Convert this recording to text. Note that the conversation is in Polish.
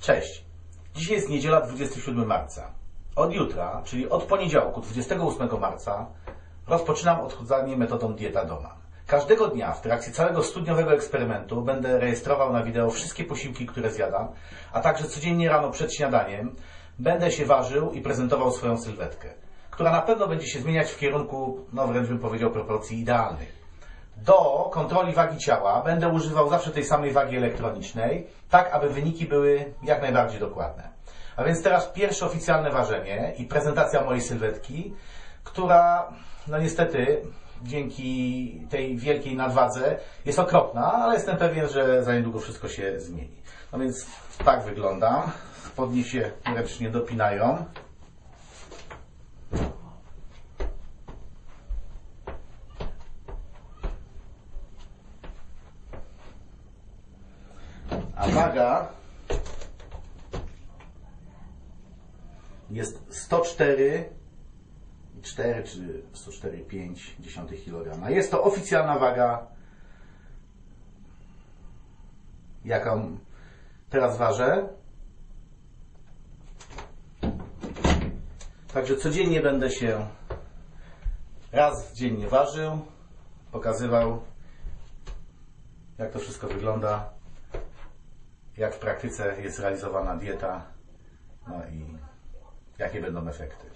Cześć. Dzisiaj jest niedziela 27 marca. Od jutra, czyli od poniedziałku 28 marca, rozpoczynam odchudzanie metodą Dieta Doma. Każdego dnia w trakcie całego studniowego eksperymentu będę rejestrował na wideo wszystkie posiłki, które zjadam, a także codziennie rano przed śniadaniem będę się ważył i prezentował swoją sylwetkę, która na pewno będzie się zmieniać w kierunku, no wręcz bym powiedział, proporcji idealnych. Do kontroli wagi ciała będę używał zawsze tej samej wagi elektronicznej, tak aby wyniki były jak najbardziej dokładne. A więc teraz pierwsze oficjalne ważenie i prezentacja mojej sylwetki, która, no niestety, dzięki tej wielkiej nadwadze jest okropna, ale jestem pewien, że za niedługo wszystko się zmieni. No więc tak wyglądam. Spodnie się ręcznie dopinają. A waga jest 104 4 czy 104,5 kg. Jest to oficjalna waga, jaką teraz ważę. Także codziennie będę się raz dziennie ważył, pokazywał, jak to wszystko wygląda, jak w praktyce jest realizowana dieta, no i jakie będą efekty.